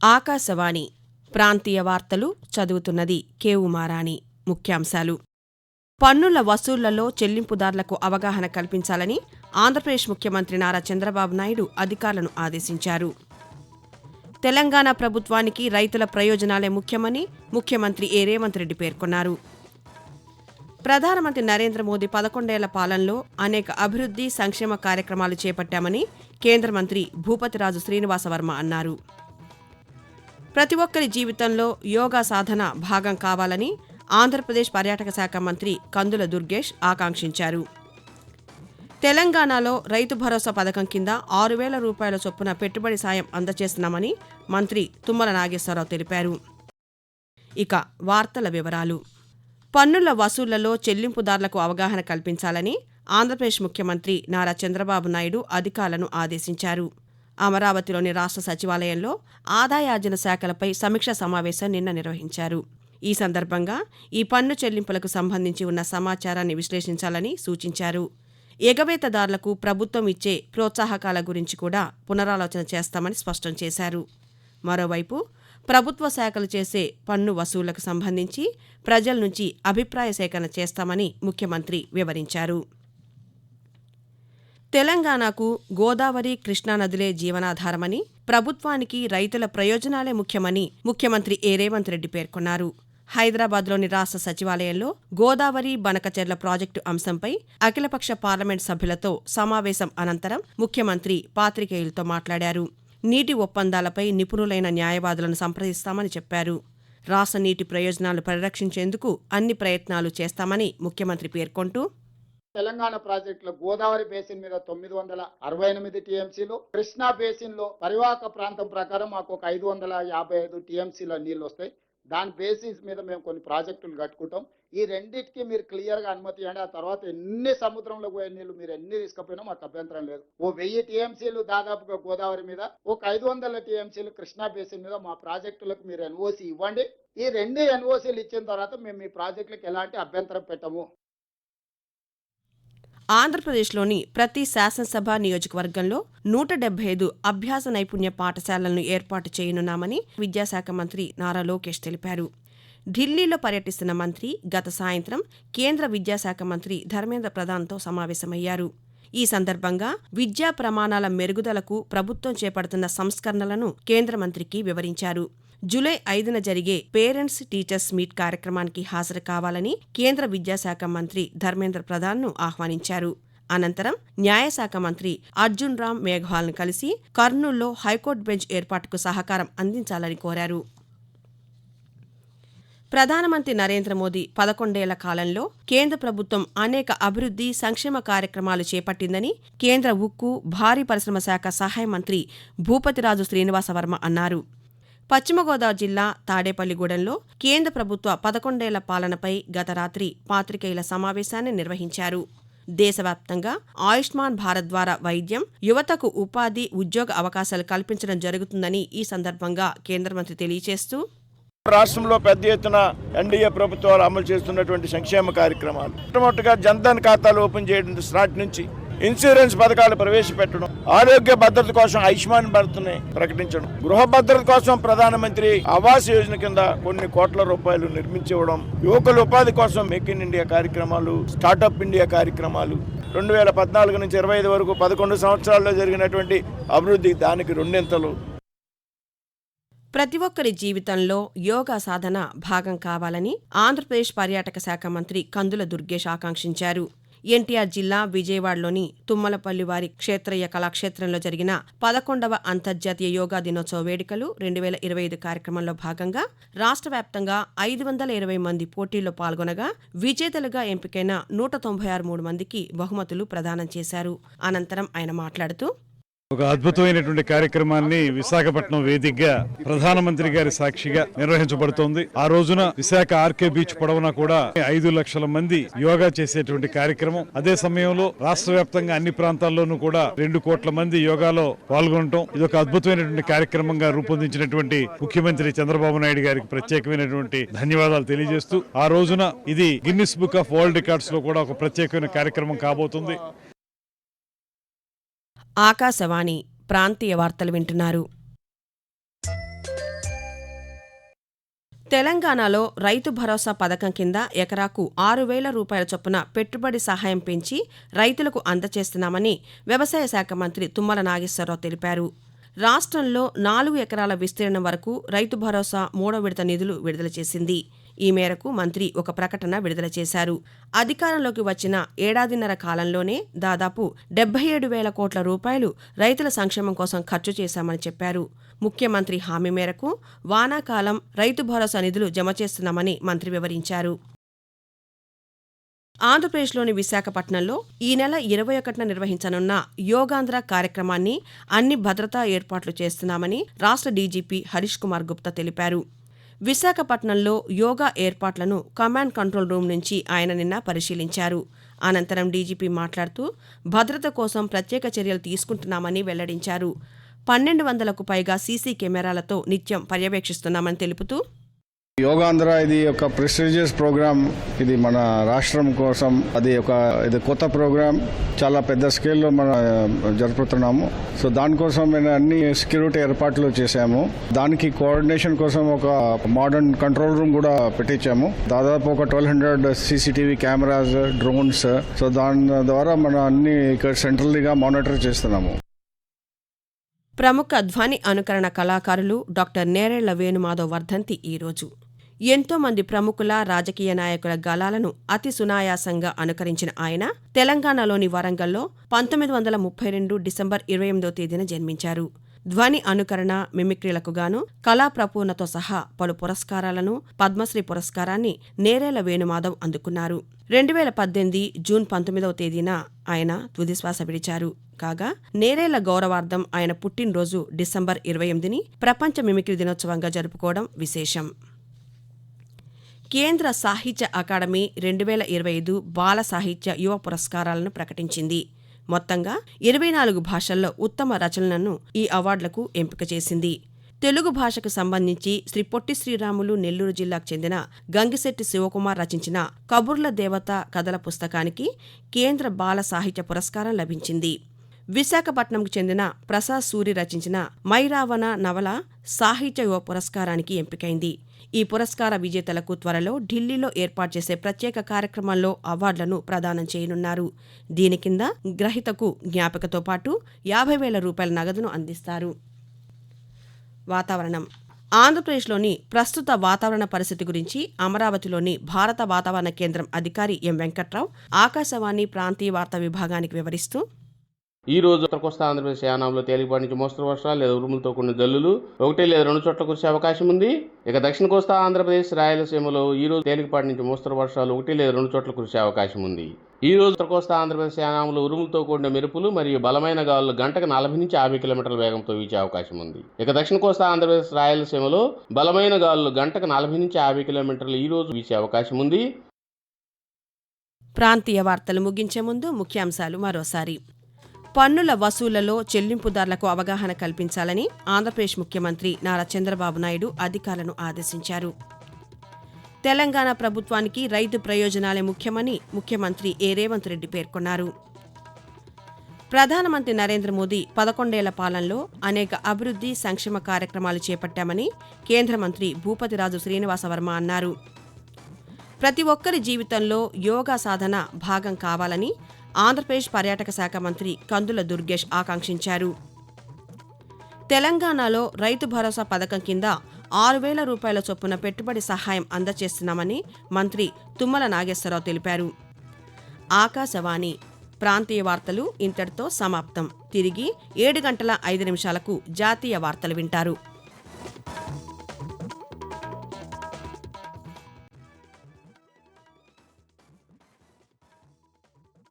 ఆకాశవాణి ప్రాంతీయ వార్తలు చదువుతున్నది కేవుమారాణి ముఖ్యాంశాలు. పన్నుల వసూళ్ళలో చెల్లింపుదారులకు అవగాహన కల్పించాలని ఆంధ్రప్రదేశ్ ముఖ్యమంత్రి నారా చంద్రబాబు నాయుడు అధికారులను ఆదేశించారు. తెలంగాణ ప్రభుత్వానికి రైతుల ప్రయోజనాలే ముఖ్యమని ముఖ్యమంత్రి ఏ రేవంత్ రెడ్డి పేర్కొన్నారు. ప్రధానమంత్రి నరేంద్ర మోదీ పదకొండేళ్ళ పాలనలో అనేక అభివృద్ధి సంక్షేమ కార్యక్రమాలు చేపట్టామని కేంద్ర మంత్రి భూపతిరాజు శ్రీనివాసవర్మ అన్నారు. ప్రతి ఒక్కరి జీవితంలో యోగా సాధన భాగం కావాలని ఆంధ్రప్రదేశ్ పర్యాటక శాఖ మంత్రి కందుల దుర్గేష్ ఆకాంక్షించారు. తెలంగాణలో రైతు భరోసా పథకం కింద ఆరు వేల రూపాయల చొప్పున పెట్టుబడి సాయం అందజేస్తున్నామని మంత్రి తుమ్మల నాగేశ్వరరావు తెలిపారు. ఇక వార్తల వివరాలు. పన్నుల వసూళ్ళలో చెల్లింపుదారులకు అవగాహన కల్పించాలని ఆంధ్రప్రదేశ్ ముఖ్యమంత్రి నారా చంద్రబాబు నాయుడు అధికారులను ఆదేశించారు. అమరావతిలోని రాష్ట్ర సచివాలయంలో ఆదాయార్జన శాఖలపై సమీక్ష సమావేశం నిన్న నిర్వహించారు. ఈ సందర్భంగా ఈ పన్ను చెల్లింపులకు సంబంధించి ఉన్న సమాచారాన్ని విశ్లేషించాలని సూచించారు. ఎగవేతదారులకు ప్రభుత్వం ఇచ్చే ప్రోత్సాహకాల గురించి కూడా పునరాలోచన చేస్తామని స్పష్టం చేశారు. మరోవైపు ప్రభుత్వ శాఖలు చేసే పన్ను వసూళ్ళకు సంబంధించి ప్రజల నుంచి అభిప్రాయ సేకరణ చేస్తామని ముఖ్యమంత్రి వివరించారు. తెలంగాణకు గోదావరి కృష్ణానదులే జీవనాధారమని ప్రభుత్వానికి రైతుల ప్రయోజనాలే ముఖ్యమని ముఖ్యమంత్రి ఏ రేవంత్ రెడ్డి పేర్కొన్నారు. హైదరాబాద్లోని రాష్ట్ర సచివాలయంలో గోదావరి బనకచెర్ల ప్రాజెక్టు అంశంపై అఖిలపక్ష పార్లమెంట్ సభ్యులతో సమావేశం అనంతరం ముఖ్యమంత్రి పాత్రికేయులతో మాట్లాడారు. నీటి ఒప్పందాలపై నిపుణులైన న్యాయవాదులను సంప్రదిస్తామని చెప్పారు. రాష్ట్ర నీటి ప్రయోజనాలు పరిరక్షించేందుకు అన్ని ప్రయత్నాలు చేస్తామని ముఖ్యమంత్రి పేర్కొంటూ తెలంగాణ ప్రాజెక్టులో గోదావరి బేసిన్ మీద తొమ్మిది వందల అరవై ఎనిమిది టీఎంసీలు కృష్ణా బేసిన్లో పరివాహక ప్రాంతం ప్రకారం మాకు ఒక ఐదు వందల యాభై ఐదు టీఎంసీల నీళ్ళు వస్తాయి. దాని బేసిస్ మీద మేము కొన్ని ప్రాజెక్టులు కట్టుకుంటాం. ఈ రెండింటికి మీరు క్లియర్గా అనుమతి ఇవ్వండి. ఆ తర్వాత ఎన్ని సముద్రంలో పోయే నీళ్ళు మీరు ఎన్ని తీసుకుపోయినా మాకు అభ్యంతరం లేదు. ఓ వెయ్యి టీఎంసీలు దాదాపుగా గోదావరి మీద ఒక ఐదు వందల టీఎంసీలు కృష్ణా బేసిన్ మీద మా ప్రాజెక్టులకు మీరు ఎన్ఓసి ఇవ్వండి. ఈ రెండు ఎన్ఓసీలు ఇచ్చిన తర్వాత మేము మీ ప్రాజెక్టులకు ఎలాంటి అభ్యంతరం పెట్టము. ఆంధ్రప్రదేశ్లోని ప్రతి శాసనసభ నియోజకవర్గంలో నూట డెబ్బై ఐదు అభ్యాస నైపుణ్య పాఠశాలలను ఏర్పాటు చేయనున్నామని విద్యాశాఖ మంత్రి నారా లోకేష్ తెలిపారు. ఢిల్లీలో పర్యటిస్తున్న మంత్రి గత సాయంత్రం కేంద్ర విద్యాశాఖ మంత్రి ధర్మేంద్ర ప్రధాన్తో సమావేశమయ్యారు. ఈ సందర్భంగా విద్యా ప్రమాణాల మెరుగుదలకు ప్రభుత్వం చేపడుతున్న సంస్కరణలను కేంద్ర మంత్రికి వివరించారు. జూలై ఐదున జరిగే పేరెంట్స్ టీచర్స్ మీట్ కార్యక్రమానికి హాజరు కావాలని కేంద్ర విద్యాశాఖ మంత్రి ధర్మేంద్ర ప్రధాన్ను ఆహ్వానించారు. అనంతరం న్యాయశాఖ మంత్రి అర్జున్ రామ్ మేఘ్వాల్ను కలిసి కర్నూల్లో హైకోర్టు బెంచ్ ఏర్పాటుకు సహకారం అందించాలని కోరారు. ప్రధానమంత్రి నరేంద్ర మోదీ పదకొండేళ్ళ కాలంలో కేంద్ర ప్రభుత్వం అనేక అభివృద్ధి సంక్షేమ కార్యక్రమాలు చేపట్టిందని కేంద్ర ఉక్కు భారీ పరిశ్రమ శాఖ సహాయ మంత్రి భూపతిరాజు శ్రీనివాసవర్మ అన్నారు. పశ్చిమ గోదావరి జిల్లా తాడేపల్లిగూడెంలో కేంద్ర ప్రభుత్వ పదకొండేళ్ళ పాలనపై గత రాత్రి పాత్రికేయుల సమావేశాన్ని నిర్వహించారు. దేశవ్యాప్తంగా ఆయుష్మాన్ భారత్ ద్వారా వైద్యం యువతకు ఉపాధి ఉద్యోగ అవకాశాలు కల్పించడం జరుగుతుందని ఈ సందర్భంగా కేంద్ర మంత్రి తెలియజేస్తూ రాష్ట్రంలో పెద్ద ఎత్తున ఎన్డీఏ ప్రభుత్వాలు అమలు చేస్తున్నటువంటి సంక్షేమ కార్యక్రమాలు. మొట్టమొదటిగా జన్ధన్ ఖాతాలు ఓపెన్ చేయడం స్టార్ట్ నుంచి ఇన్సూరెన్స్ పథకాలు ప్రవేశపెట్టడం ఆరోగ్య భద్రత కోసం ఆయుష్మాన్ భారత్ని ప్రకటించడం గృహ భద్రత కోసం ప్రధానమంత్రి ఆవాస్ యోజన కింద కొన్ని కోట్ల రూపాయలు నిర్మించివ్వడం యువకుల ఉపాధి కోసం మేక్ ఇన్ ఇండియా కార్యక్రమాలు స్టార్టప్ ఇండియా కార్యక్రమాలు. రెండు వేల పద్నాలుగు నుంచి ఇరవై ఐదు వరకు పదకొండు సంవత్సరాల్లో జరిగినటువంటి అభివృద్ధి దానికి రెండింతలు. ప్రతి ఒక్కరి జీవితంలో యోగా సాధన భాగం కావాలని ఆంధ్రప్రదేశ్ పర్యాటక శాఖ మంత్రి కందుల దుర్గేష్ ఆకాంక్షించారు. ఎన్టీఆర్ జిల్లా విజయవాడలోని తుమ్మలపల్లి వారి క్షేత్రయ్య కళాక్షేత్రంలో జరిగిన పదకొండవ అంతర్జాతీయ యోగా దినోత్సవ వేడుకలు రెండు వేల ఇరవై ఐదు కార్యక్రమంలో భాగంగా రాష్ట్ర వ్యాప్తంగా ఐదు వందల ఇరవై మంది పోటీల్లో పాల్గొనగా విజేతలుగా ఎంపికైన నూట తొంభై ఆరు మూడు మందికి బహుమతులు ప్రదానం చేశారు. అనంతరం ఆయన మాట్లాడుతూ ఒక అద్భుతమైనటువంటి కార్యక్రమాన్ని విశాఖపట్నం వేదికగా ప్రధానమంత్రి గారి సాక్షిగా నిర్వహించబడుతోంది. ఆ రోజున విశాఖ ఆర్కే బీచ్ పొడవునా కూడా ఐదు లక్షల మంది యోగా చేసేటువంటి కార్యక్రమం. అదే సమయంలో రాష్ట్ర వ్యాప్తంగా అన్ని ప్రాంతాల్లోనూ కూడా రెండు కోట్ల మంది యోగాలో పాల్గొనటం ఇది ఒక అద్భుతమైనటువంటి కార్యక్రమంగా రూపొందించినటువంటి ముఖ్యమంత్రి చంద్రబాబు నాయుడు గారికి ప్రత్యేకమైనటువంటి ధన్యవాదాలు తెలియజేస్తూ ఆ రోజున ఇది గిన్నిస్ బుక్ ఆఫ్ వరల్డ్ రికార్డ్స్లో కూడా ఒక ప్రత్యేకమైన కార్యక్రమం కాబోతుంది. ఆకాశవాణి ప్రాంతీయ వార్తలు వింటున్నారు. తెలంగాణలో రైతు భరోసా పథకం కింద ఎకరాకు ఆరు వేల రూపాయల చొప్పున పెట్టుబడి సహాయం పెంచి రైతులకు అందజేస్తున్నామని వ్యవసాయ శాఖ మంత్రి తుమ్మల నాగేశ్వరరావు తెలిపారు. రాష్ట్రంలో నాలుగు ఎకరాల విస్తీర్ణం వరకు రైతు భరోసా మూడో విడత నిధులు విడుదల చేసింది. ఈ మేరకు మంత్రి ఒక ప్రకటన విడుదల చేశారు. అధికారంలోకి వచ్చిన ఏడాదిన్నర కాలంలోనే దాదాపు డెబ్బై ఏడు వేల కోట్ల రూపాయలు రైతుల సంక్షేమం కోసం ఖర్చు చేశామని చెప్పారు. ముఖ్యమంత్రి హామీ మేరకు వానాకాలం రైతు భరోసా నిధులు జమ చేస్తున్నామని మంత్రి వివరించారు. ఆంధ్రప్రదేశ్లోని విశాఖపట్నంలో ఈ నెల ఇరవై ఒకటిన నిర్వహించనున్న యోగాంధ్ర కార్యక్రమాన్ని అన్ని భద్రతా ఏర్పాట్లు చేస్తున్నామని రాష్ట్ర డీజీపీ హరీష్ కుమార్ గుప్తా తెలిపారు. విశాఖపట్నంలో యోగా ఏర్పాట్లను కమాండ్ కంట్రోల్ రూమ్ నుంచి ఆయన నిన్న పరిశీలించారు. అనంతరం డీజీపీ మాట్లాడుతూ భద్రత కోసం ప్రత్యేక చర్యలు తీసుకుంటున్నామని వెల్లడించారు. పన్నెండు వందలకు పైగా సీసీ కెమెరాలతో నిత్యం పర్యవేక్షిస్తున్నామని తెలుపుతూ యోగాంధ్ర ఇది ఒక ప్రెస్టీజియస్ ప్రోగ్రామ్ ఇది మన రాష్ట్రం కోసం అది ఒక ఇది కొత్త ప్రోగ్రామ్ చాలా పెద్ద స్కేల్లో మనం జరుపుతున్నాము. సో దానికోసం మేము అన్ని సెక్యూరిటీ ఏర్పాట్లు చేశాము. దానికి కోఆర్డినేషన్ కోసం ఒక మోడర్న్ కంట్రోల్ రూమ్ కూడా పెట్టించాము. దాదాపు ఒక twelve hundred CCTV cameras drones so దాని ద్వారా మనం అన్ని ఇక్కడ సెంట్రల్గా మానిటర్ చేస్తున్నాము. ప్రముఖ ధ్వని అనుకరణ కళాకారులు డాక్టర్ నేరేళ్ళ వేణుమాధవ్ వర్ధంతి ఈరోజు ఎంతో మంది ప్రముఖుల రాజకీయ నాయకుల గళాలను అతి సునాయాసంగా అనుకరించిన ఆయన తెలంగాణలోని వరంగల్లో పంతొమ్మిది వందల ముప్పై రెండు డిసెంబర్ ఇరవై ఎనిమిదో తేదీన జన్మించారు. ధ్వని అనుకరణ మిమిక్రీలకు గాను కళా ప్రపూర్ణతో సహా పలు పురస్కారాలను పద్మశ్రీ పురస్కారాన్ని నేరేల వేణుమాధవ్ అందుకున్నారు. రెండు వేల పద్దెనిమిది జూన్ పంతొమ్మిదవ తేదీన ఆయన తుదిశ్వాస విడిచారు. కాగా నేరేల గౌరవార్థం ఆయన పుట్టినరోజు డిసెంబర్ ఇరవై ఎనిమిదిని ప్రపంచ మిమిక్రీ దినోత్సవంగా జరుపుకోవడం విశేషం. కేంద్ర సాహిత్య అకాడమీ రెండు వేల ఇరవై ఐదు బాల సాహిత్య యువ పురస్కారాలను ప్రకటించింది. మొత్తంగా ఇరవై నాలుగు భాషల్లో ఉత్తమ రచనలను ఈ అవార్డులకు ఎంపిక చేసింది. తెలుగు భాషకు సంబంధించి శ్రీ పొట్టి శ్రీరాములు నెల్లూరు జిల్లాకు చెందిన గంగిశెట్టి శివకుమార్ రచించిన కబుర్ల దేవత కథల పుస్తకానికి కేంద్ర బాల సాహిత్య పురస్కారం లభించింది. విశాఖపట్నంకు చెందిన ప్రసాద్ సూరి రచించిన మైరావణ నవల సాహిత్య యువ పురస్కారానికి ఎంపికైంది. ఈ పురస్కార విజేతలకు త్వరలో ఢిల్లీలో ఏర్పాటు చేసే ప్రత్యేక కార్యక్రమంలో అవార్డులను ప్రదానం చేయనున్నారు. దీని కింద గ్రహీతకు జ్ఞాపికతో పాటు యాభై వేల రూపాయల నగదును అందిస్తారు. వాతావరణం. ఆంధ్రప్రదేశ్లోని ప్రస్తుత వాతావరణ పరిస్థితి గురించి అమరావతిలోని భారత వాతావరణ కేంద్రం అధికారి ఎం వెంకట్రావు ఆకాశవాణి ప్రాంతీయ వార్తా విభాగానికి వివరిస్తూ ఈ రోజు ఉత్తర కోస్తా ఆంధ్రప్రదేశ్ యానాంలో తేలికపాటి నుంచి మోస్తరు వర్షాలు లేదా ఉరుములతో కూడిన జల్లులు ఒకటి లేదా రెండు చోట్ల కురిసే అవకాశం ఉంది. ఇక దక్షిణ కోస్తా ఆంధ్రప్రదేశ్ రాయలసీమలో ఈ రోజు తేలికపాటి నుంచి మోస్తరు వర్షాలు ఒకటి లేదా రెండు చోట్ల కురిసే అవకాశం ఉంది. ఈ రోజు ఉత్తర కోస్తా ఆంధ్రప్రదేశ్ యానాంలో ఉరుములతో కూడిన మెరుపులు మరియు బలమైన గాలులు గంటకు నలభై నుంచి యాభై కిలోమీటర్ల వేగంతో వీచే అవకాశం ఉంది. ఇక దక్షిణ కోస్తా ఆంధ్రప్రదేశ్ రాయలసీమలో బలమైన గాలులు గంటకు నలభై నుంచి యాభై కిలోమీటర్లు ఈ రోజు వీచే అవకాశం ఉంది. ప్రాంతీయ వార్తలు ముగించే ముందు ముఖ్యాంశాలు మరోసారి. పన్నుల వసూళ్ళలో చెల్లింపుదారులకు అవగాహన కల్పించాలని ఆంధ్రప్రదేశ్ ముఖ్యమంత్రి నారా చంద్రబాబు నాయుడు అధికారులను ఆదేశించారు. తెలంగాణ ప్రభుత్వానికి రైతు ప్రయోజనాలే ముఖ్యమని ముఖ్యమంత్రి ఏ రేవంత్ రెడ్డి పేర్కొన్నారు. ప్రధానమంత్రి నరేంద్ర మోదీ పదకొండేళ్ళ పాలనలో అనేక అభివృద్ధి సంక్షేమ కార్యక్రమాలు చేపట్టామని కేంద్ర మంత్రి భూపతిరాజు శ్రీనివాసవర్మ అన్నారు. ప్రతి ఒక్కరి జీవితంలో యోగా సాధన భాగం కావాలని ఆంధ్రప్రదేశ్ పర్యాటక శాఖ మంత్రి కందుల దుర్గేష్ ఆకాంక్షించారు. తెలంగాణలో రైతు భరోసా పథకం కింద ఆరు వేల రూపాయల చొప్పున పెట్టుబడి సహాయం అందజేస్తున్నామని మంత్రి తుమ్మల నాగేశ్వరరావు తెలిపారు. ఆకాశవాణి ప్రాంతీయ వార్తలు ఇంతటితో సమాప్తం. తిరిగి ఏడు గంటల ఐదు నిమిషాలకు జాతీయ వార్తలు వింటారు.